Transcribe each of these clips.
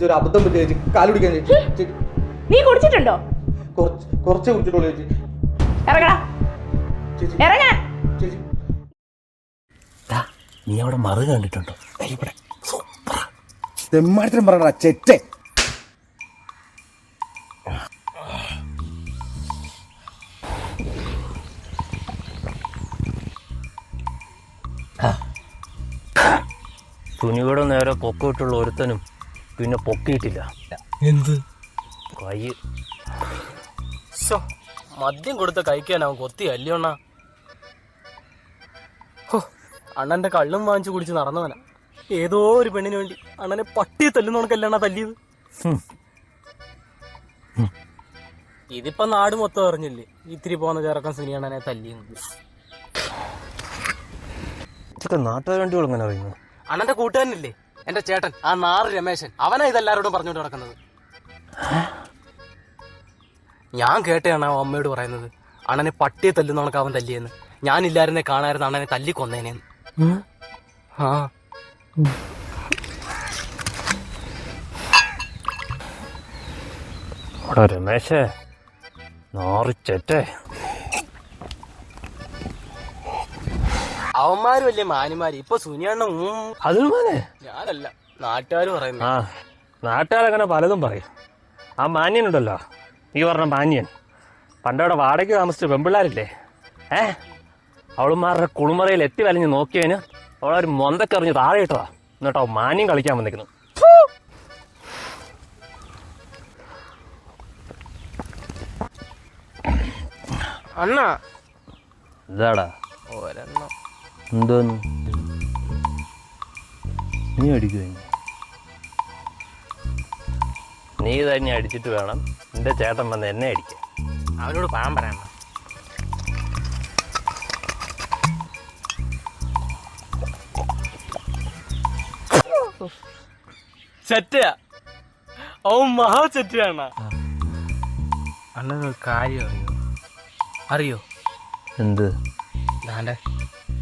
ചേച്ചി ഒരു അബദ്ധം പറ്റി ചേച്ചി. കാൽ പിടിക്കാൻ ചേച്ചി ചേച്ചി. നീ കുടിച്ചിട്ടുണ്ടോ? കുറച്ച് കുറച്ചേ കുടിച്ചിട്ടുള്ളൂ ചേച്ചി. ഇറങ്ങടാ. ചേച്ചി. ചേച്ചി. നീ അവിടെ മറു കണ്ടിട്ടുണ്ടോ? ഇവിടെ. തെമ്മാടത്തിനും പറയണ ചെറ്റേ. തുണിയുടെ നേരെ പൊക്കോട്ടുള്ള ഒരുത്തനും പിന്നെ പൊക്കിയിട്ടില്ല. എന്ത്? കൈ. മദ്യം കൊടുത്ത കഴിക്കാൻ അവൻ കൊത്തി അല്ലയോണ്ണ ഹോ അണ്ണന്റെ കള്ളും വാങ്ങിച്ചു കുടിച്ച് നടന്നവനാ. ഏതോ ഒരു പെണ്ണിന് വേണ്ടി അണ്ണനെ പട്ടിയെ തല്ലുന്നവണക്കല്ലാണ് തല്ലിയത്? ഇതിപ്പോ നാട് മൊത്തം അറിഞ്ഞില്ലേ? ഇത്തിരി പോകുന്ന ചെറുക്കൻ സുനിയണ്ണനെ തല്ലിയെന്ന്. ഇതൊക്കെ നാട്ടുകാർ വണ്ടികൾ എങ്ങനെ അറിയുന്നു അണ്ണന്റെ കൂട്ടുകാരനില്ലേ? എന്റെ ചേട്ടൻ ആ നാറ് രമേശൻ അവനാ ഇതെല്ലാരോടും പറഞ്ഞോണ്ട് നടക്കുന്നത്. ഞാൻ കേട്ടയാണ് ആ അമ്മയോട് പറയുന്നത് അണനെ പട്ടിയെ തല്ലുന്നവണക്ക് അവൻ തല്ലിയെന്ന്. ഞാനില്ലായിരുന്നെ കാണായിരുന്നു അണനെ തല്ലി കൊന്നേനെന്ന്. ആ. രമേശേ നാറിച്ചേറ്റേ അവന്മാര് വലിയ മാനിമാര് ഇപ്പൊ സുനിയണ്ണ അതുമാനെ? ഞാനല്ല. നാട്ടുകാര് പറയുന്നു ആ നാട്ടുകാരങ്ങനെ പലതും പറയും. ആ മാന്യനുണ്ടല്ലോ ഈ പറഞ്ഞ മാന്യൻ. പണ്ടവിടെ വാടകയ്ക്ക് താമസിച്ച പെമ്പിള്ളാരില്ലേ? ഏ? അവളുമാരുടെ കുളിമുറയിൽ എത്തി വലിഞ്ഞ് നോക്കിയതിന് അവളൊരു മൊന്തക്കെറിഞ്ഞ് താഴെ ഇട്ടതാ. എന്നിട്ടോ മാന്യം കളിക്കാൻ വന്നിരിക്കുന്നു. അണ്ണ. ഇതാടാ. ഒരെണ്ണം. എന്തോന്ന് നീ അടിക്കുവ നീ തന്നെ അടിച്ചിട്ട് വേണം. എന്റെ ചേട്ടൻ വന്ന് എന്നെ അടിക്കാൻ. അവനോട് പാൻ പറയണം ചെറ്റയാ അവൻ മഹാ ചെറ്റയാണ് അണ്ണനൊരു കാര്യം അറിയോ? അറിയോ? എന്ത്? ദാണ്ടെ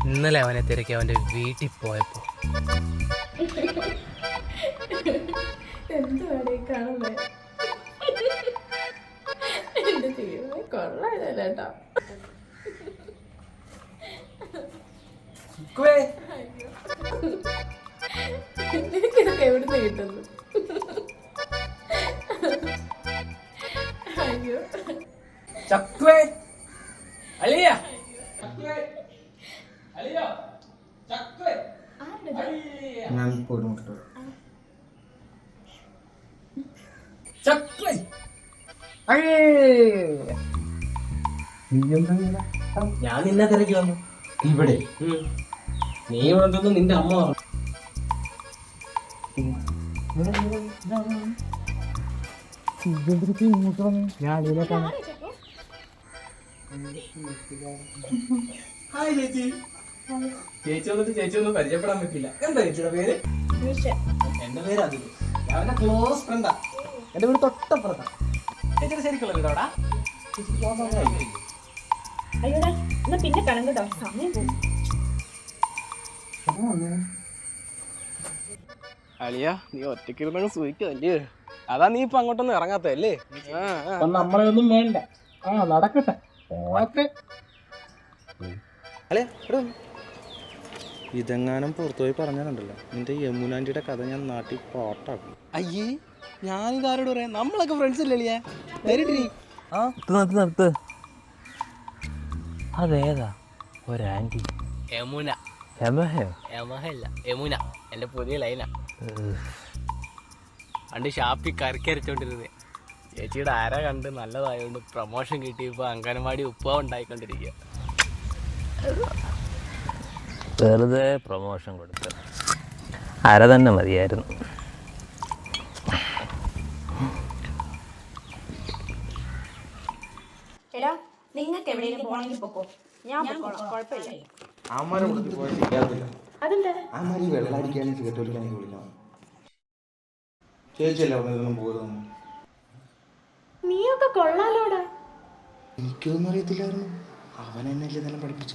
ഇന്നലെ അവനെ തിരക്കി അവന്റെ വീട്ടിൽ പോയപ്പോ. എന്തുവാടേ കാണുന്നേ? എന്റെ ദൈവമേ കൊള്ളാം നിനക്കിതൊക്കെ എവിടുന്ന് കിട്ടുന്നു? അയ്യോ. ചക്വേ ഞാൻ പോലും ഞാൻ നിന്നെ തിരക്കി വന്നു. ഇവിടെ? നീ വന്നതൊന്നും നിന്റെ അമ്മ പറഞ്ഞു. ഹായ് ചേച്ചി. ചേച്ചി വന്നിട്ട് ചേച്ചി ഒന്നും പരിചയപ്പെടാൻ പറ്റില്ല എന്താ ചേച്ചിയുടെ പേര്? എന്റെ പേര് അതിൽ ഞാൻ അവന്റെ ക്ലോസ് ഫ്രണ്ടാ എന്റെ വീട് തൊട്ടപ്പുറത്താ. ചേച്ചിയുടെ ശരിക്കുള്ള വീടോടാ അയ്യോടാ എന്നാ പിന്നെ കാണാം കേട്ടോ. സമയം പോകും അളിയ നീ ഒറ്റയ്ക്ക് ഇരുന്നങ്ങ് സൂഹിക്കതല്ലേ അതാ നീ ഇപ്പൊ അങ്ങോട്ടൊന്നും ഇറങ്ങാത്തല്ലേ. നമ്മളെ ഒന്നും വേണ്ട. ആ നടക്കട്ടെ. ഓക്കെ. അല്ലേ ഇതെങ്ങാനും പുറത്തുപോയി പറഞ്ഞാലുണ്ടല്ലോ. നിന്റെ യമുനാന്റിയുടെ കഥ ഞാൻ നാട്ടിൽ പാട്ടാക്കും. അയ്യേ ഞാനിതാരോട് പറയാം? നമ്മളൊക്കെ ഫ്രണ്ട്സ് അല്ലേ നേരിട്ടി ആ? നിർത്ത് നിർത്ത് അതേതാ? ഒരാന്റി യമുന. യമഹയോ? യമുന. എന്റെ പുതിയ ലൈനാ പണ്ട് ഷാപ്പി കരക്കരച്ചോണ്ടിരുന്നേ ചേച്ചിയുടെ ആര കണ്ട് നല്ലതായതുകൊണ്ട് പ്രൊമോഷൻ കിട്ടിയപ്പോ അങ്കനവാടി ഉപ്പ ഉണ്ടായിക്കൊണ്ടിരിക്കുക വെറുതെ പ്രൊമോഷൻ കൊടുത്ത്. അര തന്നെ മതിയായിരുന്നു. എടാ നിങ്ങൾക്ക് എവിടെയെങ്കിലും പോകണമെങ്കിൽ പോക്കോ. ഞാൻ കുഴപ്പമില്ല. അമ്മമാരെ കൊടുത്ത് പോയാൽ ശരിയാവില്ല. അതെന്താ? അമ്മമാർ ഈ വെള്ളടിക്കാനും സിഗരറ്റ് വലിക്കാനൊക്കെ വിളിക്കണം. ചേച്ചിയല്ലേ അവിടെ പോകുന്നു നീയൊക്കെ കൊള്ളാലോടാ. എനിക്കൊന്നും അറിയത്തില്ലായിരുന്നു. അവൻ എന്നല്ലേ നല്ല പഠിപ്പിച്ച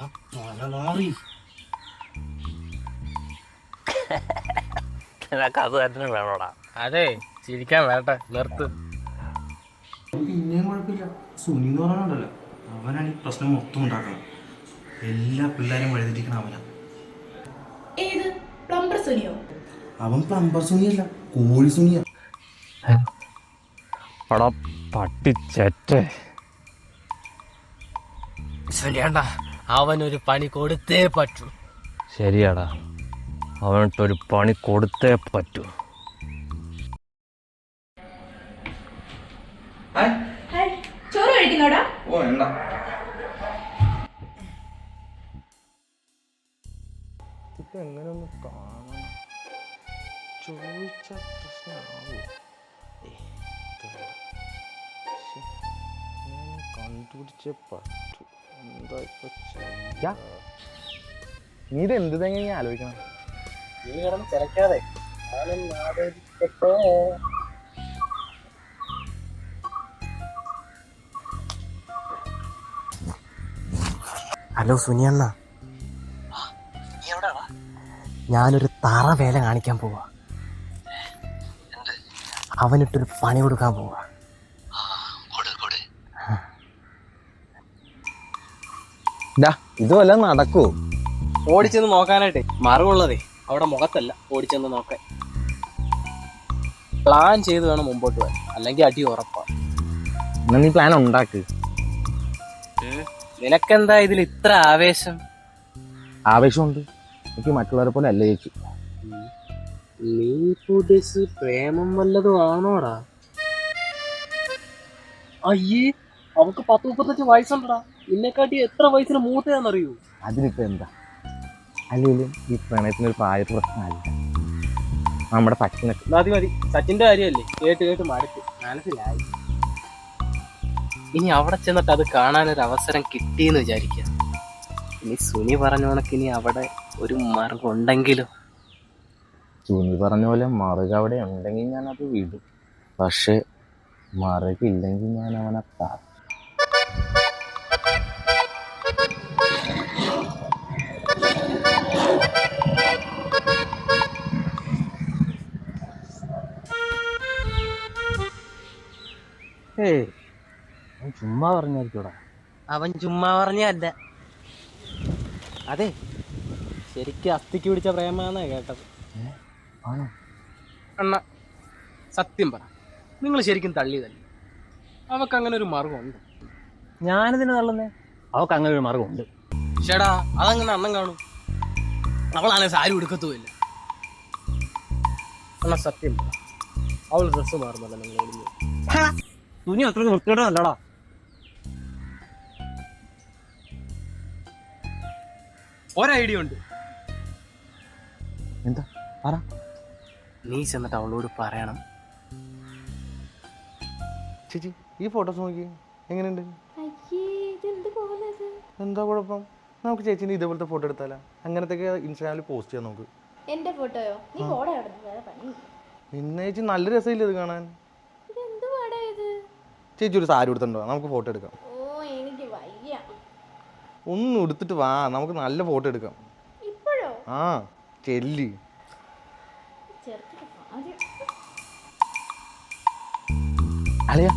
നിനക്ക് അത് തന്നെ വേണോടാ. അതെ ചിരിക്കാൻ വേണ്ട നിർത്ത്. പിന്നെയും കുഴപ്പമില്ല. സുനി എന്ന് പറയാനുണ്ടല്ലോ അവനാണ് ഈ പ്രശ്നം മൊത്തം ഉണ്ടാക്കണം എല്ലാ പിള്ളേരും വഴിതിരിക്കണം അവനാ. ഏത്? പ്ലംബർ സുനിയോ? അവൻ പ്ലംബർ സുനിയല്ല കോഴി സുനിയ. എടാ പട്ടിച്ചേറ്റേ വേണ്ട അവനൊരു പണി കൊടുത്തേ പറ്റൂ. ശരിയാടാ. അവനിട്ടൊരു പണി കൊടുത്തേ പറ്റൂ. ചോറ് കഴിക്കുന്നോടാ? ഓ വേണ്ട. ഇപ്പൊ എങ്ങനെ ഒന്ന് കാണണം? ചോദിച്ച പ്രശ്നമാവോ? കണ്ടുപിടിച്ചേ നീ ഇത് എന്ത് തന്നെ ആലോചിക്കണം? നീ കിടന്ന് തിരക്കാതെ. ഹലോ സുനിയണ്ണ ഞാനൊരു തറ വേല കാണിക്കാൻ പോവാ. അവനിട്ടൊരു പണി കൊടുക്കാൻ പോവാ. ഇത് വല്ല നടക്കൂ. ഓടിച്ചെന്ന് നോക്കാനായിട്ടേ മറവുള്ളതേ അവിടെ മുഖത്തല്ല ഓടിച്ചെന്ന് നോക്കാൻ. പ്ലാൻ ചെയ്ത് വേണം മുമ്പോട്ട് പോകാൻ അല്ലെങ്കിൽ അടി ഉറപ്പാണ് എന്നാ നീ പ്ലാൻ ഉണ്ടാക്ക്. നിനക്കെന്താ ഇതിൽ ഇത്ര ആവേശം? ആവേശമുണ്ട്. എനിക്ക് മറ്റുള്ളവരെ പോലെ അല്ല ചേച്ചി? നീ പുതിസ് പ്രേമം വല്ലതും ആണോടാ? അയ്യേ അവക്ക് പത്ത് മുപ്പത്തഞ്ച് വയസ്സുണ്ടടാ. എന്നെക്കാട്ടി എത്ര വയസ്സിന് മൂത്തയാണെന്നറിയോ? അതിനിപ്പോ എന്താ? അല്ലെങ്കിലും ഈ പ്രണയത്തിന് ഒരു പ്രായ പ്രശ്നമല്ല നമ്മുടെ സച്ചിനൊക്കെ. മതി മതി. സച്ചിന്റെ കാര്യമല്ലേ? കേട്ട് കേട്ട് മടുത്ത് മനസ്സിലായി. ഇനി അവിടെ ചെന്നിട്ട് അത് കാണാനൊരു അവസരം കിട്ടിയെന്ന് വിചാരിക്കുക. ഇനി സുനി പറഞ്ഞ കണക്ക് ഇനി അവിടെ ഒരു മറുകുണ്ടെങ്കിലും. സുനി പറഞ്ഞ പോലെ മറുക അവിടെ ഉണ്ടെങ്കിൽ ഞാൻ അത് വിടും. പക്ഷെ മറുകില്ലെങ്കിൽ ഞാൻ അവനെ താ ഏയ് അവൻ ചുമ്മാ പറഞ്ഞായിരിക്കൂടാ. അവൻ ചുമ്മാ പറഞ്ഞല്ല അതെ ശരിക്കും അസ്ഥിക്ക് പിടിച്ച പ്രേമാന്നാ കേട്ടത്. ആണോ? അണ്ണ സത്യം പറ. നിങ്ങൾ ശരിക്കും തള്ളിയതല്ലേ? അവക്ക് അങ്ങനെ ഒരു മാർഗമുണ്ട് ഞാനിതിന് തള്ളുന്നേ? അവക്ക് അങ്ങനെ ഒരു മാർഗമുണ്ട് ചേടാ അതങ്ങനെ അണ്ണം കാണും. അവളാണെ സാരി ഉടുക്കത്തുമില്ല. അണ്ണ സത്യം പറ. അവൾ ഡ്രസ്സ് മാറുന്നല്ല നിങ്ങൾ ഒളിഞ്ഞു അത്രയ്ക്ക് അത്ര വൃത്തിയോടല്ലടാ ഒരൈഡിയ ഉണ്ട് എന്താ? പറ. നീ ചെന്നിട്ട് അവളോട് പറയണം. ചേച്ചി ഈ ഫോട്ടോസ് നോക്കി. എങ്ങനെയുണ്ട്? എന്താ കുഴപ്പം? നമുക്ക് ചേച്ചിന്റെ ഇതേപോലത്തെ ഫോട്ടോ എടുത്താലോ. അങ്ങനത്തെ ഇൻസ്റ്റാഗ്രാമിൽ പോസ്റ്റ് ചെയ്യാം നമുക്ക്. എന്റെ ഫോട്ടോയോ? നീ പിന്നെ ചേച്ചി നല്ല രസമില്ല ഇത് കാണാൻ? ചേച്ചി ഒരു സാരി എടുത്തിട്ടുണ്ടോ നമുക്ക് ഫോട്ടോ എടുക്കാം. ഓ എനിക്ക് വയ്യ. ഒന്ന് എടുത്തിട്ട് വാ. നമുക്ക് നല്ല ഫോട്ടോ എടുക്കാം. ഇപ്പോഴോ? ആ ചെല്ലി. അളിയ.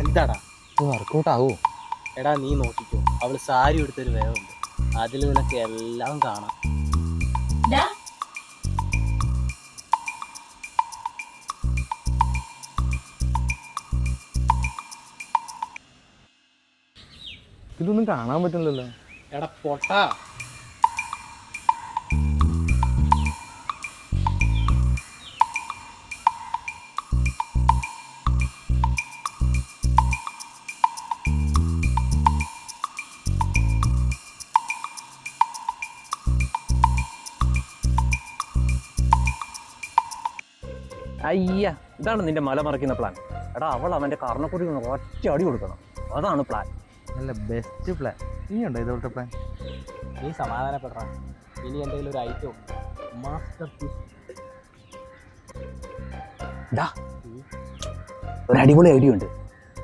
എന്താടാ? വർക്കൗട്ട് ആവോ? എടാ നീ നോക്കിക്കോ. അവൾ സാരി എടുത്തൊരു വേഗമുണ്ട് അതിൽ നിനക്ക് എല്ലാം കാണാം. ഇതൊന്നും കാണാൻ പറ്റുന്നില്ലല്ലോ എടാ പൊട്ടാ. അയ്യ ഇതാണ് നിന്റെ മല മറിക്കുന്ന പ്ലാൻ എടാ അവൾ അവന്റെ കർണക്കുടി ഒറ്റ അടി കൊടുക്കണം. അതാണ് പ്ലാൻ നല്ല ബെസ്റ്റ് പ്ലാൻ ഇനി ഉണ്ടോ ഇതുപോലത്തെ പ്ലാൻ നീ സമാധാനപ്പെടാ ഇനി എന്തെങ്കിലും ഒരു ഐറ്റം മാസ്റ്റർ പീസ് ഡാ ഒരു അടിപൊളി ഐഡിയ ഉണ്ട്.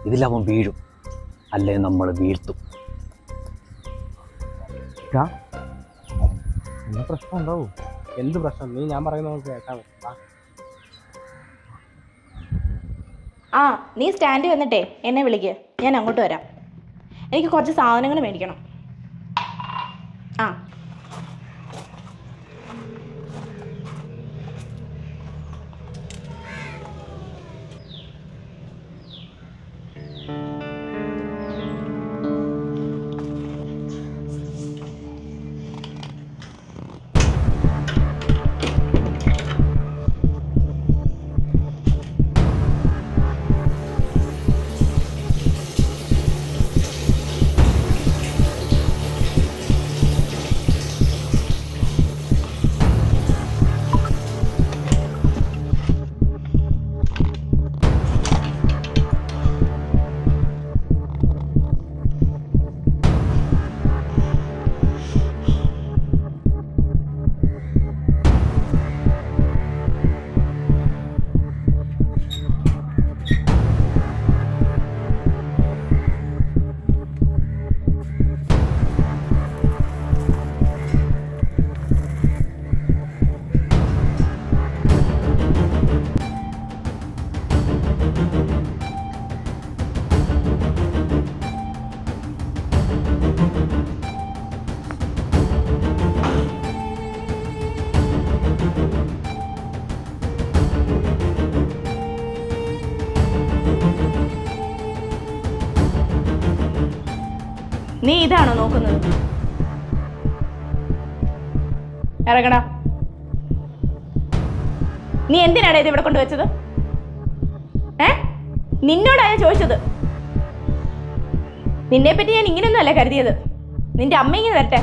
ഇതിൽ അവൻ വീഴും. അല്ലേ നമ്മൾ വീഴ്ത്തും എന്നാ പ്രശ്നം ഉണ്ടാവും? എന്ത് പ്രശ്നം? നീ ഞാൻ പറയുന്ന നമുക്ക് കേട്ടാ വാ. ആ നീ സ്റ്റാൻഡ് വന്നിട്ടേ എന്നെ വിളിക്ക്. ഞാൻ അങ്ങോട്ട് വരാം. എനിക്ക് കുറച്ച് സാധനങ്ങൾ മേടിക്കണം. ആ. നോക്കുന്നത്. ഇറങ്ങടാ. നീ എന്തിനാണ് ഇത് ഇവിടെ കൊണ്ടുവച്ചത്? ഏ? നിന്നോടാ ഞാൻ ചോദിച്ചത്. നിന്നെ പറ്റി ഞാൻ ഇങ്ങനെയൊന്നും അല്ല കരുതിയത്. നിന്റെ അമ്മ ഇങ്ങനെ തരട്ടെ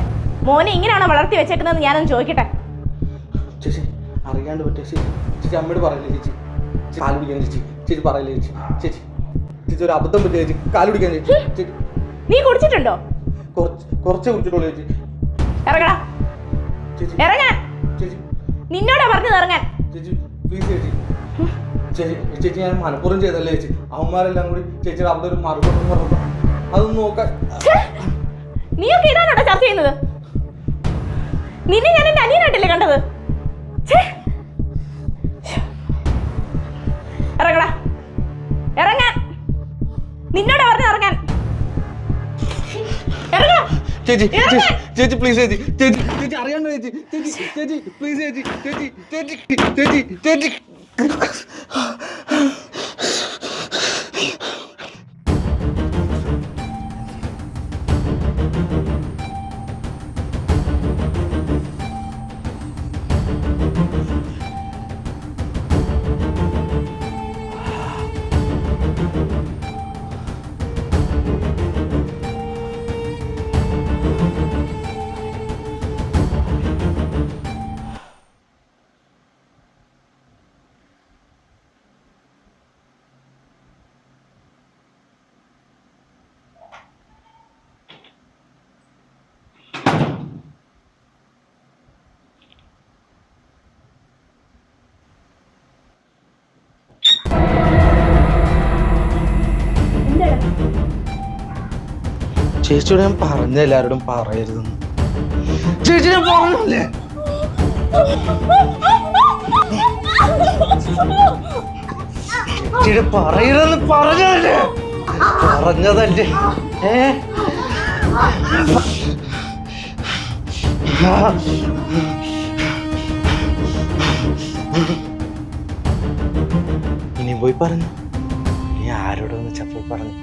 മോനെ ഇങ്ങനെയാണോ വളർത്തി വെച്ചേക്കുന്നതെന്ന് ഞാനൊന്ന് ചോദിക്കട്ടെ. ചേച്ചി അറിയാണ്ട് ചേച്ചി ചേച്ചി അമ്മയോട് പറയില്ലേ ചേച്ചി? ചേച്ചി കാൽ പിടിക്കാൻ ചേച്ചി. ചേച്ചി പറയില്ലേ ചേച്ചി? ചേച്ചി ചേച്ചി ഒരു അബദ്ധം പറ്റിയ ചേച്ചി കാൽ പിടിക്കാൻ ചേച്ചി. ചേച്ചി. നീ കുടിച്ചിട്ടുണ്ടോ? കുറച്ച് കുറച്ച് കുടിച്ചിട്ടുള്ളൂ ചേച്ചി. ഇറങ്ങടാ. ചേച്ചി. ഇറങ്ങാൻ. ചേച്ചി. നിന്നോടാ പറഞ്ഞത് ഇറങ്ങാൻ. ചേച്ചി പ്ലീസ് ചേച്ചി. ചേച്ചി ചേച്ചി ഞാൻ മനഃപൂർവം ചെയ്തല്ലേ ചേച്ചി? അവന്മാരെല്ലാം കൂടി ചേച്ചിയുടെ അവിടെ ഒരു മറുപടി പറഞ്ഞു അതൊന്ന് നോക്കാൻ! നീയൊക്കെ ഇതാണോടാ ചർച്ച ചെയ്യുന്നത്? നിന്നെ ഞാൻ അനിയനായിട്ടല്ലേ കണ്ടത്? ഛേ! ചേച്ചി ചേച്ചി പ്ലീസ് ചേച്ചി ചേച്ചി ചേച്ചി അറിയാണ്ട് ചേച്ചി ചേച്ചി ചേച്ചി പ്ലീസ് ചേച്ചി ചേച്ചി ചേച്ചി ചേച്ചി ചേച്ചി. ചേച്ചിയോട് ഞാൻ പറഞ്ഞ എല്ലാരോടും പറയരുതെന്ന്. ചേച്ചി ഞാൻ പറഞ്ഞല്ലേ? ചേച്ചിയുടെ പറയരുതെന്ന് പറഞ്ഞതല്ലേ? പറഞ്ഞതല്ലേ? ഏ? ഇനി പോയി പറഞ്ഞു. ഇനി ആരോടൊന്ന് ചപ്പോയി പറഞ്ഞു.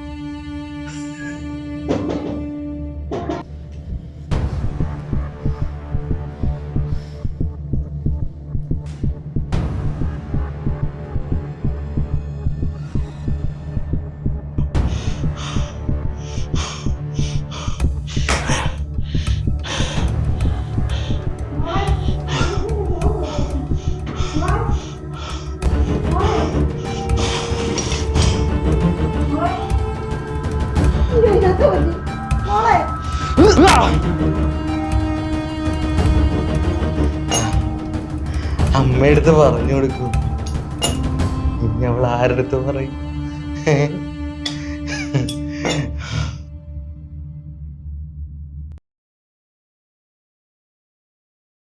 അമ്മയടുത്ത് പറഞ്ഞു കൊടുക്കും. ഇനി അവൾ അടുത്ത് പറയും?